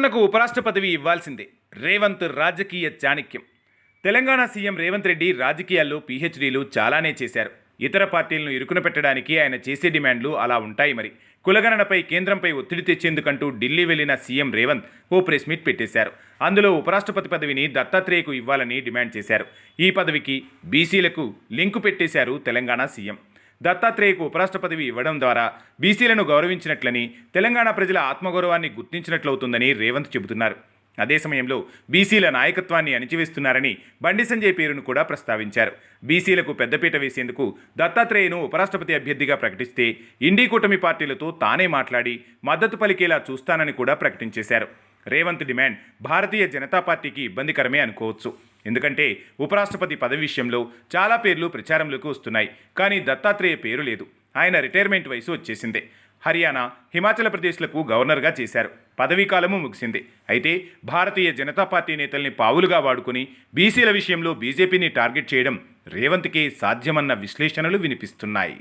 రేవంత్ ఉపరాష్ట్ర పదవి ఇవ్వాల్సిందే. రేవంత్ రాజకీయ చాణక్యం. తెలంగాణ సీఎం రేవంత్ రెడ్డి రాజకీయాల్లో పీహెచ్డీలు చాలానే చేశారు. ఇతర పార్టీలను ఇరుకున పెట్టడానికి ఆయన చేసే డిమాండ్లు అలా ఉంటాయి మరి. కులగణనపై కేంద్రంపై ఒత్తిడి తెచ్చేందుకంటూ ఢిల్లీ వెళ్ళిన సీఎం రేవంత్ ఓ ప్రెస్ మీట్ పెట్టేశారు. అందులో ఉపరాష్ట్రపతి పదవిని దత్తాత్రేయకు ఇవ్వాలని డిమాండ్ చేశారు. ఈ పదవికి బీసీలకు లింకు పెట్టేశారు తెలంగాణ సీఎం. దత్తాత్రేయకు ఉపరాష్ట్ర పదవి ఇవ్వడం ద్వారా బీసీలను గౌరవించినట్లని తెలంగాణ ప్రజల ఆత్మగౌరవాన్ని గుర్తించినట్లవుతుందని రేవంత్ చెబుతున్నారు. అదే సమయంలో బీసీల నాయకత్వాన్ని అణిచివేస్తున్నారని బండి సంజయ్ పేరును కూడా ప్రస్తావించారు. బీసీలకు పెద్దపీట వేసేందుకు దత్తాత్రేయను ఉపరాష్ట్రపతి అభ్యర్థిగా ప్రకటిస్తే ఇండీ కూటమి పార్టీలతో తానే మాట్లాడి మద్దతు పలికేలా చూస్తానని కూడా ప్రకటించేశారు. రేవంత్ డిమాండ్ భారతీయ జనతా పార్టీకి ఇబ్బందికరమే అనుకోవచ్చు. ఎందుకంటే ఉపరాష్ట్రపతి పదవి విషయంలో చాలా పేర్లు ప్రచారంలోకి వస్తున్నాయి కానీ దత్తాత్రేయ పేరు లేదు. ఆయన రిటైర్మెంట్ వయసు వచ్చేసిందే. హర్యానా హిమాచల్ ప్రదేశ్లకు గవర్నర్గా చేశారు. పదవీకాలము ముగిసింది. అయితే భారతీయ జనతా పార్టీ నేతల్ని పావులుగా వాడుకుని బీసీల విషయంలో బీజేపీని టార్గెట్ చేయడం రేవంత్కే సాధ్యమన్న విశ్లేషణలు వినిపిస్తున్నాయి.